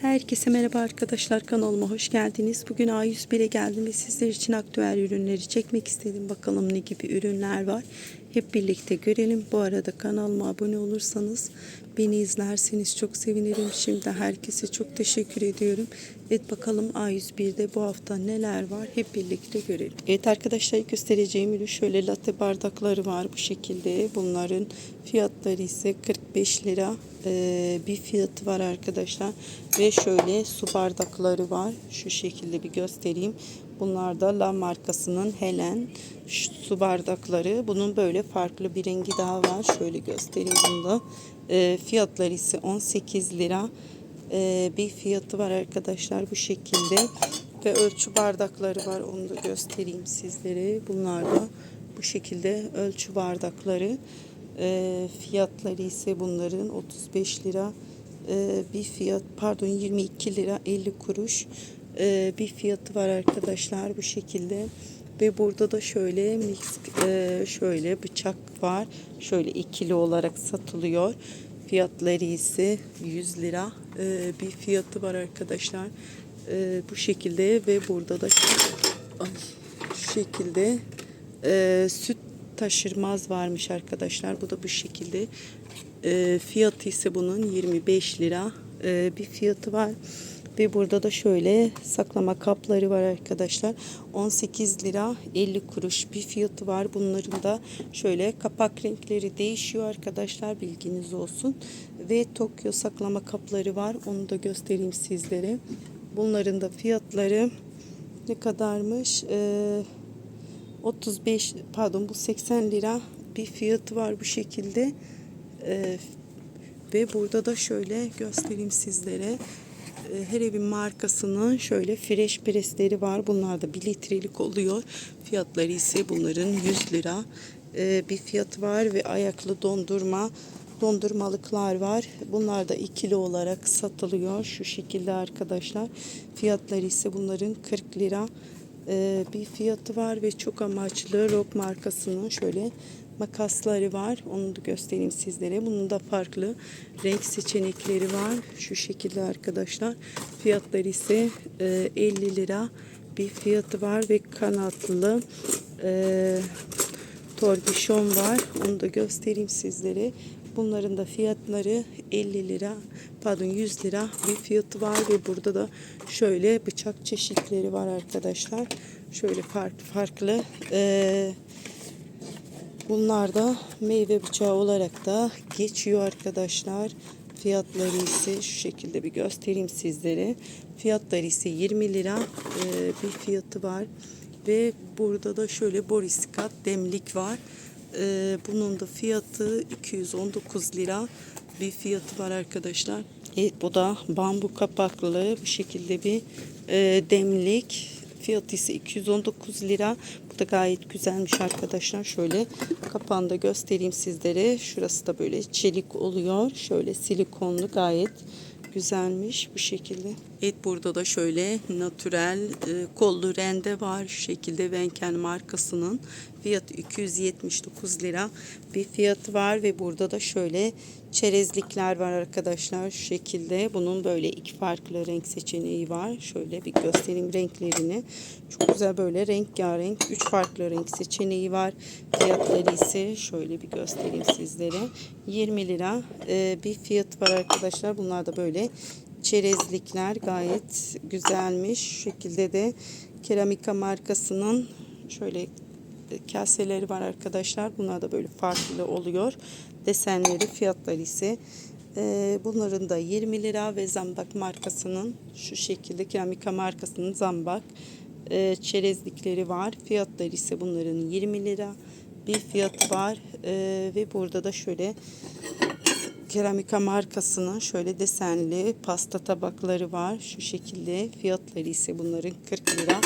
Herkese merhaba arkadaşlar kanalıma hoş geldiniz. Bugün A101'e geldim ve sizler için aktüel ürünleri çekmek istedim. Bakalım ne gibi ürünler var. Hep birlikte görelim. Bu arada kanalıma abone olursanız beni izlerseniz çok sevinirim. Şimdi herkese çok teşekkür ediyorum. Evet bakalım A101'de bu hafta neler var hep birlikte görelim. Evet arkadaşlar göstereceğim ürün şöyle latte bardakları var bu şekilde. Bunların fiyatları ise 45 lira bir fiyatı var arkadaşlar. Ve şöyle su bardakları var. Şu şekilde bir göstereyim. Bunlar da La markasının Helen su bardakları. Bunun böyle farklı bir rengi daha var. Şöyle göstereyim bunu da. Ee, fiyatları ise 18 lira. Ee, bir fiyatı var arkadaşlar bu şekilde. Ve ölçü bardakları var. Onu da göstereyim sizlere. Bunlar da bu şekilde ölçü bardakları. E, fiyatları ise bunların 35 lira e, bir fiyat pardon 22 lira 50 kuruş e, bir fiyatı var arkadaşlar bu şekilde ve burada da şöyle mix e, şöyle bıçak var şöyle ikili olarak satılıyor fiyatları ise 100 lira e, bir fiyatı var arkadaşlar e, bu şekilde ve burada da ay, şu şekilde e, süt taşırmaz varmış arkadaşlar. Bu da bu şekilde. E, fiyatı ise bunun 25 lira e, bir fiyatı var. Ve burada da şöyle saklama kapları var arkadaşlar. 18 lira 50 kuruş bir fiyatı var. Bunların da şöyle kapak renkleri değişiyor arkadaşlar. Bilginiz olsun. Ve Tokyo saklama kapları var. Onu da göstereyim sizlere. Bunların da fiyatları ne kadarmış? Eee 35 pardon bu 80 lira bir fiyatı var bu şekilde. Ee, ve burada da şöyle göstereyim sizlere. Ee, her evin markasının şöyle fresh presleri var. Bunlar da 1 litrelik oluyor. Fiyatları ise bunların 100 lira ee, bir fiyatı var ve ayaklı dondurma dondurmalıklar var. Bunlar da ikili olarak satılıyor. Şu şekilde arkadaşlar. Fiyatları ise bunların 40 lira e, bir fiyatı var ve çok amaçlı Rock markasının şöyle makasları var. Onu da göstereyim sizlere. Bunun da farklı renk seçenekleri var. Şu şekilde arkadaşlar. Fiyatları ise e, 50 lira bir fiyatı var ve kanatlı e, torbişon var. Onu da göstereyim sizlere. Bunların da fiyatları 50 lira pardon 100 lira bir fiyatı var ve burada da şöyle bıçak çeşitleri var arkadaşlar. Şöyle farklı farklı ee, bunlar da meyve bıçağı olarak da geçiyor arkadaşlar. Fiyatları ise şu şekilde bir göstereyim sizlere. Fiyatları ise 20 lira ee, bir fiyatı var. Ve burada da şöyle Boriskat demlik var. Ee, bunun da fiyatı 219 lira bir fiyatı var arkadaşlar. Evet bu da bambu kapaklı bu şekilde bir e, demlik. Fiyatı ise 219 lira. Da gayet güzelmiş arkadaşlar. Şöyle kapağını göstereyim sizlere. Şurası da böyle çelik oluyor. Şöyle silikonlu gayet güzelmiş bu şekilde. Evet burada da şöyle natürel e, kollu rende var şu şekilde Venken markasının fiyatı 279 lira bir fiyatı var ve burada da şöyle çerezlikler var arkadaşlar şu şekilde. Bunun böyle iki farklı renk seçeneği var. Şöyle bir göstereyim renklerini. Çok güzel böyle rengarenk üç farklı renk seçeneği var. Fiyatları ise şöyle bir göstereyim sizlere. 20 lira e, bir fiyat var arkadaşlar. Bunlar da böyle çerezlikler. Gayet güzelmiş. Şu şekilde de Keramika markasının şöyle kaseleri var arkadaşlar. Bunlar da böyle farklı oluyor. Desenleri fiyatları ise e, bunların da 20 lira ve zambak markasının şu şekilde keramika markasının zambak e, çerezlikleri var. Fiyatları ise bunların 20 lira bir fiyatı var e, ve burada da şöyle Keramika markasının şöyle desenli pasta tabakları var. Şu şekilde fiyatları ise bunların 40 lira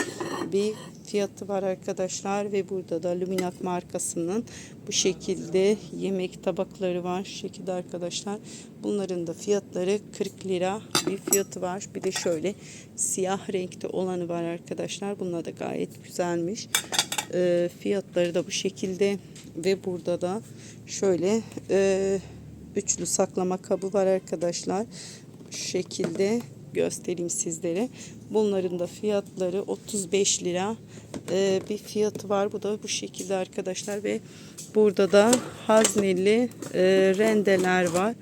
bir fiyatı var arkadaşlar. Ve burada da Luminak markasının bu şekilde yemek tabakları var. Şekilde arkadaşlar. Bunların da fiyatları 40 lira bir fiyatı var. Bir de şöyle siyah renkte olanı var arkadaşlar. Bunlar da gayet güzelmiş. E, fiyatları da bu şekilde. Ve burada da şöyle... E, üçlü saklama kabı var arkadaşlar. Şekilde göstereyim sizlere. Bunların da fiyatları 35 lira e, bir fiyatı var. Bu da bu şekilde arkadaşlar ve burada da hazneli e, rendeler var.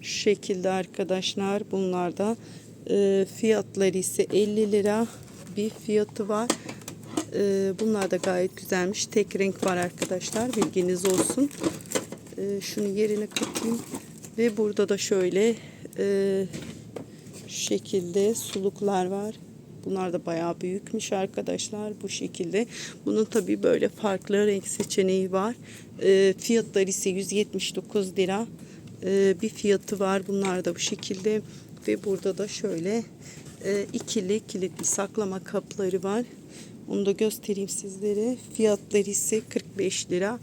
Şu şekilde arkadaşlar bunlar da e, fiyatları ise 50 lira bir fiyatı var. E, bunlar da gayet güzelmiş. Tek renk var arkadaşlar. Bilginiz olsun. E, şunu yerine katayım. Ve burada da şöyle e, şekilde suluklar var. Bunlar da bayağı büyükmüş arkadaşlar bu şekilde. Bunun tabii böyle farklı renk seçeneği var. E, fiyatları ise 179 lira e, bir fiyatı var. Bunlar da bu şekilde ve burada da şöyle e, ikili kilitli saklama kapları var. Onu da göstereyim sizlere. Fiyatları ise 45 lira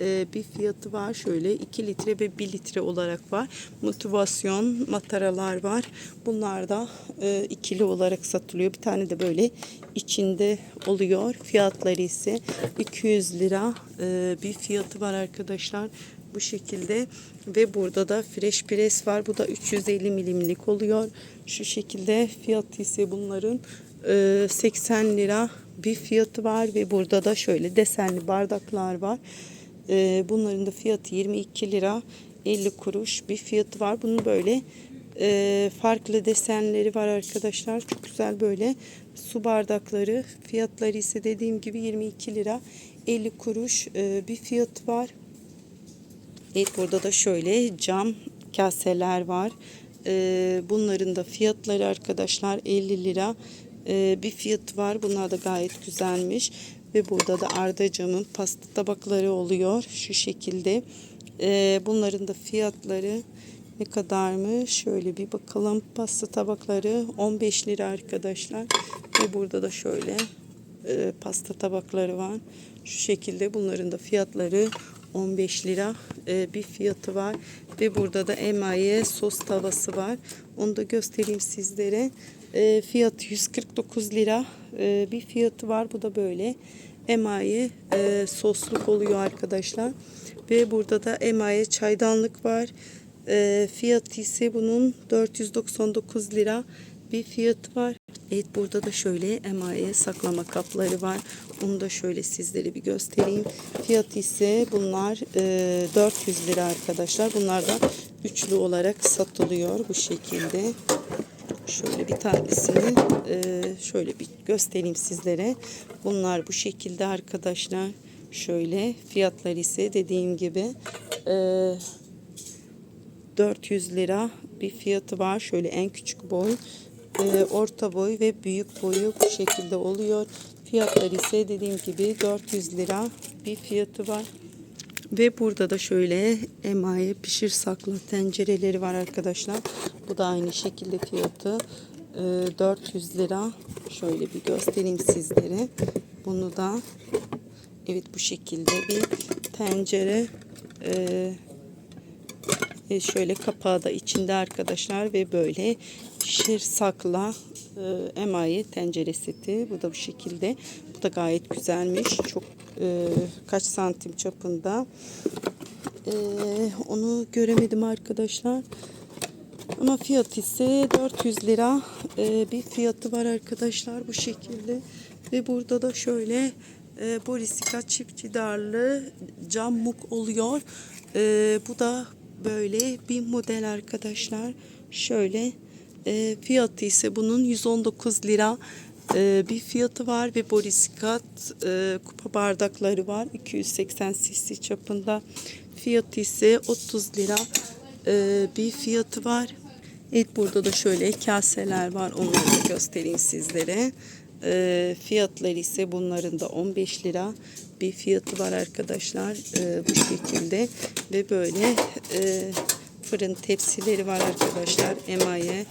e, bir fiyatı var. Şöyle 2 litre ve 1 litre olarak var. Motivasyon mataralar var. Bunlar da e, ikili olarak satılıyor. Bir tane de böyle içinde oluyor. Fiyatları ise 200 lira e, bir fiyatı var arkadaşlar. Bu şekilde ve burada da fresh press var. Bu da 350 milimlik oluyor. Şu şekilde fiyatı ise bunların e, 80 lira bir fiyatı var ve burada da şöyle desenli bardaklar var. E, bunların da fiyatı 22 lira 50 kuruş bir fiyatı var. Bunun böyle e, farklı desenleri var arkadaşlar. Çok güzel böyle su bardakları. Fiyatları ise dediğim gibi 22 lira 50 kuruş e, bir fiyatı var. Evet burada da şöyle cam kaseler var. Ee, bunların da fiyatları arkadaşlar 50 lira ee, bir fiyatı var. Bunlar da gayet güzelmiş. Ve burada da Arda camın pasta tabakları oluyor. Şu şekilde. Ee, bunların da fiyatları ne kadarmış? Şöyle bir bakalım. Pasta tabakları 15 lira arkadaşlar. Ve burada da şöyle e, pasta tabakları var. Şu şekilde bunların da fiyatları 15 lira e, bir fiyatı var. Ve burada da emaye sos tavası var. Onu da göstereyim sizlere. E, fiyatı 149 lira e, bir fiyatı var. Bu da böyle emaye e, sosluk oluyor arkadaşlar. Ve burada da emaye çaydanlık var. E, fiyatı ise bunun 499 lira bir fiyatı var. Evet burada da şöyle emaye saklama kapları var. Onu da şöyle sizlere bir göstereyim. Fiyat ise bunlar e, 400 lira arkadaşlar. Bunlar da üçlü olarak satılıyor bu şekilde. Şöyle bir tanesini e, şöyle bir göstereyim sizlere. Bunlar bu şekilde arkadaşlar. Şöyle fiyatlar ise dediğim gibi e, 400 lira bir fiyatı var. Şöyle en küçük boy, e, orta boy ve büyük boyu bu şekilde oluyor. Fiyatları ise dediğim gibi 400 lira bir fiyatı var. Ve burada da şöyle emaye pişir sakla tencereleri var arkadaşlar. Bu da aynı şekilde fiyatı e, 400 lira. Şöyle bir göstereyim sizlere. Bunu da evet bu şekilde bir tencere e, e, şöyle kapağı da içinde arkadaşlar ve böyle pişir sakla e, emaye tencere seti. Bu da bu şekilde. Bu da gayet güzelmiş. Çok e, kaç santim çapında. E, onu göremedim arkadaşlar. Ama fiyat ise 400 lira e, bir fiyatı var arkadaşlar bu şekilde. Ve burada da şöyle e, Borisika çift cidarlı cam muk oluyor. E, bu da böyle bir model arkadaşlar. Şöyle e, fiyatı ise bunun 119 lira e, bir fiyatı var ve Boriskat e, kupa bardakları var. 280 cc çapında. Fiyatı ise 30 lira e, bir fiyatı var. Evet burada da şöyle kaseler var. Onları da göstereyim sizlere. E, fiyatları ise bunların da 15 lira bir fiyatı var arkadaşlar. E, bu şekilde ve böyle e, fırın tepsileri var arkadaşlar. Emaye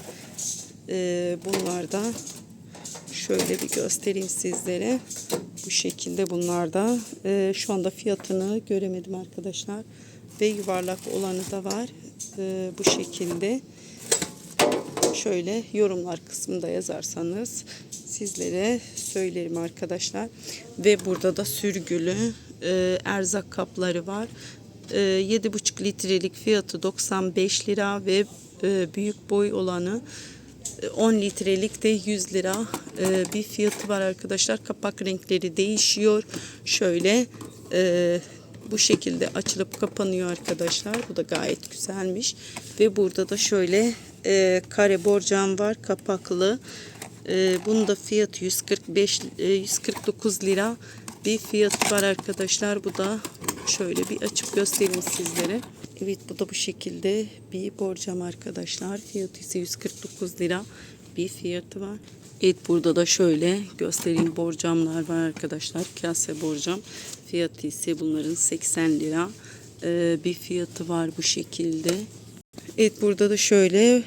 e, bunlar da şöyle bir göstereyim sizlere. Bu şekilde bunlar da e, şu anda fiyatını göremedim arkadaşlar. Ve yuvarlak olanı da var. E, bu şekilde şöyle yorumlar kısmında yazarsanız sizlere söylerim arkadaşlar. Ve burada da sürgülü e, erzak kapları var. E, 7,5 litrelik fiyatı 95 lira ve e, büyük boy olanı 10 litrelik de 100 lira e, bir fiyatı var arkadaşlar. Kapak renkleri değişiyor. Şöyle e, bu şekilde açılıp kapanıyor arkadaşlar. Bu da gayet güzelmiş. Ve burada da şöyle e, kare borcam var kapaklı. Bunun da fiyatı 145 e, 149 lira bir fiyatı var arkadaşlar. Bu da şöyle bir açıp göstereyim sizlere. Evet bu da bu şekilde bir borcam arkadaşlar. Fiyatı ise 149 lira bir fiyatı var. Evet burada da şöyle göstereyim borcamlar var arkadaşlar. Kase borcam. Fiyatı ise bunların 80 lira. Ee, bir fiyatı var bu şekilde. Evet burada da şöyle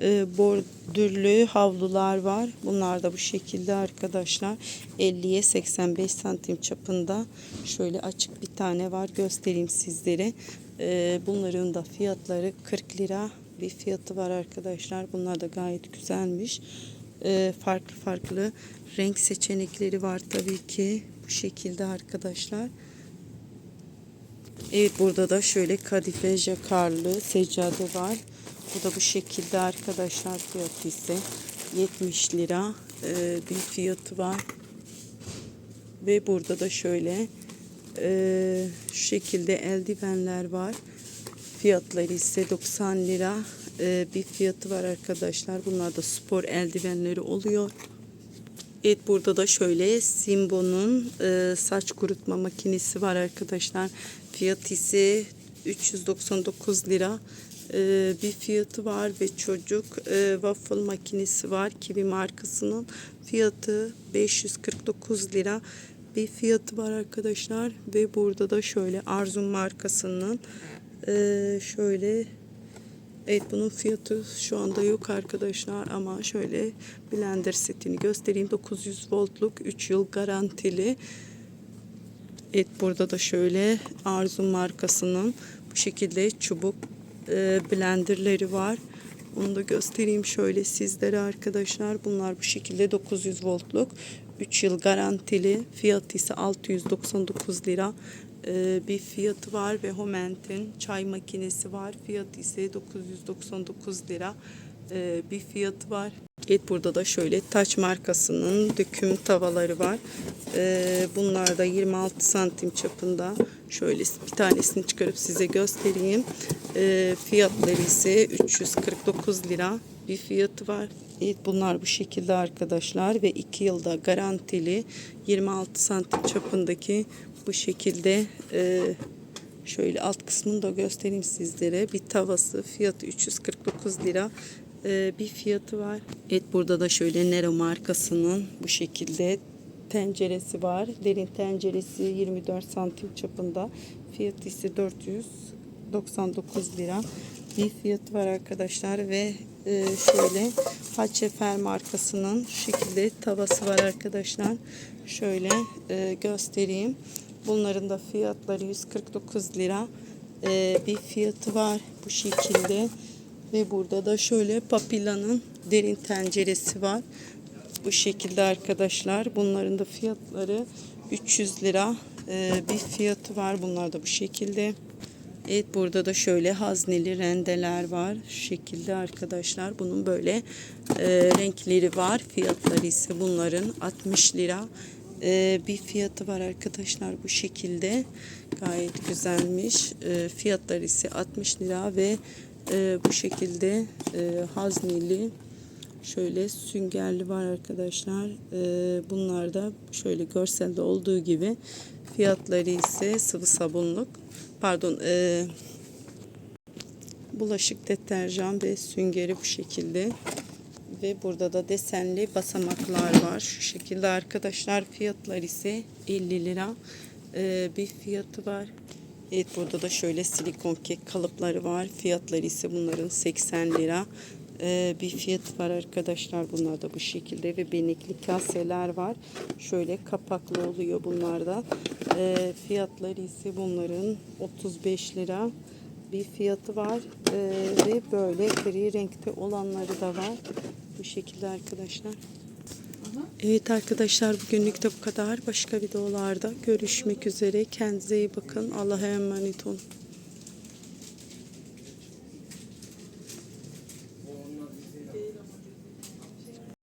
e, bordürlü havlular var. Bunlar da bu şekilde arkadaşlar. 50'ye 85 santim çapında. Şöyle açık bir tane var. Göstereyim sizlere. E, bunların da fiyatları 40 lira bir fiyatı var arkadaşlar. Bunlar da gayet güzelmiş. E, farklı farklı renk seçenekleri var tabii ki. Bu şekilde arkadaşlar. Evet burada da şöyle kadife jakarlı seccade var. Bu da bu şekilde arkadaşlar fiyatı ise 70 lira e, bir fiyatı var. Ve burada da şöyle e, şu şekilde eldivenler var. Fiyatları ise 90 lira e, bir fiyatı var arkadaşlar. Bunlar da spor eldivenleri oluyor. Evet burada da şöyle Simbo'nun saç kurutma makinesi var arkadaşlar. Fiyatı ise 399 lira e, bir fiyatı var ve çocuk e, waffle makinesi var. Kiwi markasının fiyatı 549 lira bir fiyatı var arkadaşlar. Ve burada da şöyle Arzum markasının e, şöyle Evet bunun fiyatı şu anda yok arkadaşlar ama şöyle blender setini göstereyim. 900 voltluk 3 yıl garantili. Evet burada da şöyle Arzu markasının bu şekilde çubuk e, blenderleri var. Onu da göstereyim şöyle sizlere arkadaşlar. Bunlar bu şekilde 900 voltluk 3 yıl garantili. Fiyatı ise 699 lira e, bir fiyatı var ve Homent'in çay makinesi var. Fiyatı ise 999 lira e, bir fiyatı var. Evet burada da şöyle Taç markasının döküm tavaları var. E, bunlar da 26 santim çapında. Şöyle bir tanesini çıkarıp size göstereyim. E, fiyatları ise 349 lira bir fiyatı var. Evet bunlar bu şekilde arkadaşlar ve 2 yılda garantili 26 santim çapındaki bu şekilde e, şöyle alt kısmını da göstereyim sizlere. Bir tavası fiyatı 349 lira e, bir fiyatı var. Evet burada da şöyle Nero markasının bu şekilde tenceresi var. Derin tenceresi 24 santim çapında. Fiyatı ise 499 lira bir fiyatı var arkadaşlar ve e, şöyle Haçefer markasının şekilde tavası var arkadaşlar. Şöyle e, göstereyim. Bunların da fiyatları 149 lira e, bir fiyatı var bu şekilde. Ve burada da şöyle Papila'nın derin tenceresi var. Bu şekilde arkadaşlar. Bunların da fiyatları 300 lira e, bir fiyatı var. Bunlar da bu şekilde. Evet burada da şöyle hazneli rendeler var. Şu şekilde arkadaşlar. Bunun böyle e, renkleri var. Fiyatları ise bunların 60 lira e, bir fiyatı var arkadaşlar bu şekilde. Gayet güzelmiş. E, fiyatları ise 60 lira ve e, bu şekilde e, hazneli şöyle süngerli var arkadaşlar. E, bunlar da şöyle görselde olduğu gibi fiyatları ise sıvı sabunluk. Pardon e, bulaşık deterjan ve süngeri bu şekilde. Ve burada da desenli basamaklar var. Şu şekilde arkadaşlar fiyatlar ise 50 lira e, bir fiyatı var. Evet burada da şöyle silikon kek kalıpları var. Fiyatları ise bunların 80 lira e, bir fiyatı var arkadaşlar bunlar da bu şekilde ve benekli kaseler var şöyle kapaklı oluyor bunlarda e, fiyatları ise bunların 35 lira bir fiyatı var e, ve böyle gri renkte olanları da var bu şekilde arkadaşlar Evet arkadaşlar bugünlük de bu kadar. Başka videolarda görüşmek üzere. Kendinize iyi bakın. Allah'a emanet olun.